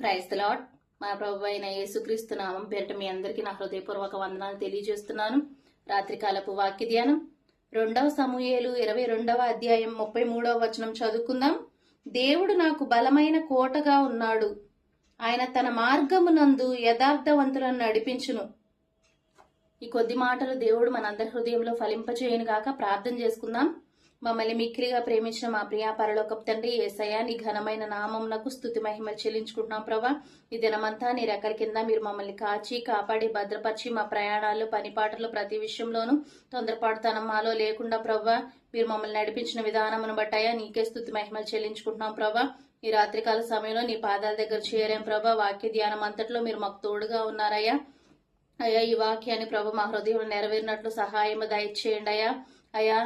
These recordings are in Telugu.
ప్రైజ్ లాట్ మా ప్రభు అయిన యేసుక్రీస్తు నామం పేరిట మీ అందరికీ నా హృదయపూర్వక వందనాలు తెలియజేస్తున్నాను. రాత్రికాలపు వాక్య ధ్యానం. రెండవ సమూహేలు ఇరవై రెండవ అధ్యాయం ముప్పై మూడవ వచనం చదువుకుందాం. దేవుడు నాకు బలమైన కోటగా ఉన్నాడు. ఆయన తన మార్గమునందు యథార్థవంతులను నడిపించును. ఈ కొద్ది మాటలు దేవుడు మనందరి హృదయంలో ఫలింపచేయను గాక ప్రార్థన చేసుకుందాం. మమ్మల్ని మిక్కిలిగా ప్రేమించిన మా ప్రియా పరలోకపు తండ్రి ఏసయ్య నీ ఘనమైన నామంనకు స్థుతి మహిమలు చెల్లించుకుంటున్నాం ప్రభా. ఈ దినమంతా నీ రెక్కల కింద మీరు మమ్మల్ని కాచి కాపాడి భద్రపరిచి మా ప్రయాణాలు పనిపాటలు ప్రతి విషయంలోనూ తొందరపాటుతనం మాలో లేకుండా ప్రభా మీరు మమ్మల్ని నడిపించిన విధానమును బట్టయా నీకే స్థుతి మహిమలు చెల్లించుకుంటున్నాం ప్రభా. ఈ రాత్రికాల సమయంలో నీ పాదాల దగ్గర చేరాం ప్రభా. వాక్య ధ్యానం అంతట్లో మీరు మాకు తోడుగా ఉన్నారయ్యా. అయ్యా ఈ వాక్యాన్ని ప్రభు మా హృదయం నెరవేరినట్లు సహాయము దయచేయండి అయ్యా. అయ్యా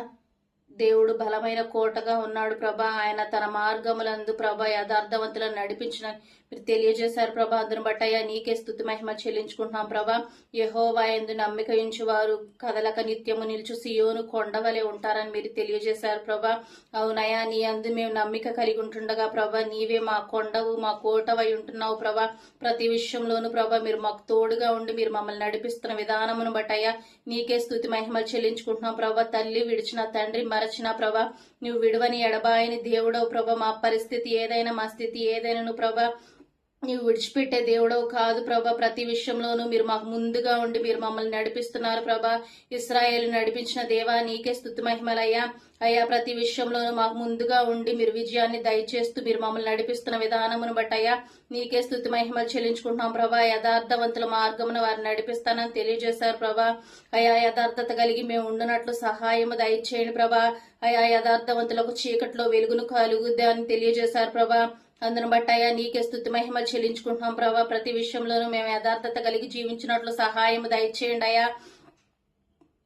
దేవుడు బలమైన కోటగా ఉన్నాడు ప్రభా. ఆయన తన మార్గములందు ప్రభా యథార్థవంతులను నడిపించిన మీరు తెలియజేశారు ప్రభా. అందును బట్టి అయ్యా నీకే స్థుతి మహిమ చెల్లించుకుంటున్నాం ప్రభా. యహోవా ఎందు నమ్మిక వారు కదలక నిత్యము నిలుచు సియోను కొండవలే ఉంటారని మీరు తెలియజేశారు ప్రభా. అవునయా నీ అందు మేము నమ్మిక కలిగి ఉంటుండగా ప్రభా నీవే మా కొండవు మా కోటవై ఉంటున్నావు ప్రభా. ప్రతి విషయంలోనూ ప్రభా మీరు మాకు తోడుగా ఉండి మీరు మమ్మల్ని నడిపిస్తున్న విధానమును బట్టయ్యా నీకే స్థుతి మహిమలు చెల్లించుకుంటున్నాం ప్రభా. తల్లి విడిచిన తండ్రి మరచిన ప్రభా. నువ్వు విడవని ఎడబాయని దేవుడవు ప్రభా. మా పరిస్థితి ఏదైనా మా స్థితి ఏదైనా ప్రభా. నీవు విడిచిపెట్టే దేవుడవు కాదు ప్రభా. ప్రతి విషయంలోనూ మీరు మాకు ముందుగా ఉండి మీరు మమ్మల్ని నడిపిస్తున్నారు ప్రభా. ఇస్రాయేల్ నడిపించిన దేవా నీకే స్థుతి మహిమలయ్యా. అయ్యా ప్రతి విషయంలోనూ మాకు ముందుగా ఉండి మీరు విజయాన్ని దయచేస్తూ మీరు మమ్మల్ని నడిపిస్తున్న విధానమును బట్టి అయ్యా నీకే స్థుతి మహిమలు చెల్లించుకుంటున్నాం ప్రభా. యథార్థవంతుల మార్గమును వారిని నడిపిస్తానని తెలియజేశారు ప్రభా. అయా యథార్థత కలిగి మేము ఉండునట్లు సహాయము దయచేయండి ప్రభా. అయా యథార్థవంతులకు చీకట్లో వెలుగును కలుగుద్దా అని తెలియజేశారు ప్రభా. అందును బట్టి అయ్యా నీకే స్థుతి మహిమలు చెల్లించుకుంటున్నాం ప్రభా. ప్రతి విషయంలోనూ మేము యథార్థత కలిగి జీవించినట్లు సహాయం దయచేయండి అయ్యా.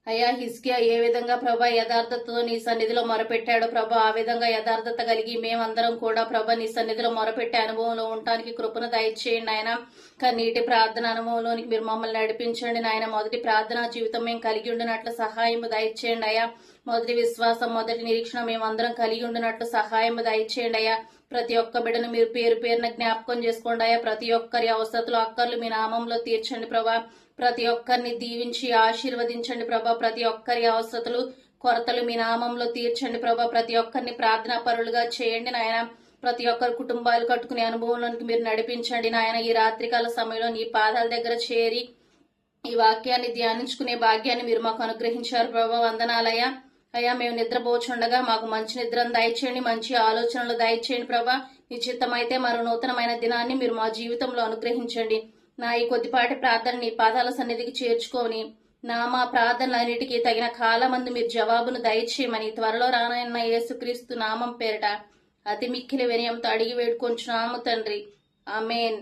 అయ్యా హిస్కియా ఏ విధంగా ప్రభా యథార్థతతో నీ సన్నిధిలో మొరపెట్టాడో ప్రభా ఆ విధంగా యథార్థత కలిగి మేమందరం కూడా ప్రభా నీ సన్నిధిలో మొరపెట్టే అనుభవంలో ఉండటానికి కృపను దయచేయండి ఆయన కన్నీటి ప్రార్థన అనుభవంలోనికి మీరు మమ్మల్ని నడిపించండి నాయన. మొదటి ప్రార్థనా జీవితం మేము కలిగి ఉండినట్లు సహాయం దయచేయండి అయ్యా. మొదటి విశ్వాసం మొదటి నిరీక్షణ మేమందరం కలిగి ఉండినట్లు సహాయం దయచేయండి అయ్యా. ప్రతి ఒక్క బిడ్డను మీరు పేరు పేరున జ్ఞాపకం చేసుకోండి అయ్యా. ప్రతి ఒక్కరి అవసరతలు అక్కర్లు మీ నామంలో తీర్చండి ప్రభా. ప్రతి ఒక్కరిని దీవించి ఆశీర్వదించండి ప్రభా. ప్రతి ఒక్కరి అవసరతలు కొరతలు మీ నామంలో తీర్చండి ప్రభా. ప్రతి ఒక్కరిని ప్రార్థనా పరులుగా చేయండి నాయన. ప్రతి ఒక్కరి కుటుంబాలు కట్టుకునే అనుభవంలోనికి మీరు నడిపించండి నాయన. ఈ రాత్రికాల సమయంలో నీ పాదాల దగ్గర చేరి ఈ వాక్యాన్ని ధ్యానించుకునే భాగ్యాన్ని మీరు మాకు అనుగ్రహించారు ప్రభా. వందనాలయ అయ్యా మేము నిద్రపోచుండగా మాకు మంచి నిద్రను దయచేయండి మంచి ఆలోచనలు దయచేయండి ప్రభా. నిశ్చితమైతే మరో నూతనమైన దినాన్ని మీరు మా జీవితంలో అనుగ్రహించండి. నా ఈ కొద్దిపాటి ప్రార్థన నీ పాదాల సన్నిధికి చేర్చుకొని నా మా ప్రార్థనలన్నిటికీ తగిన కాలమందు మీరు జవాబును దయచేయమని త్వరలో రానన్న యేసుక్రీస్తు నామం పేరిట అతి మిక్కిలి వినయంతో అడిగి వేడుకొంచున్నాము తండ్రి. ఆమెన్.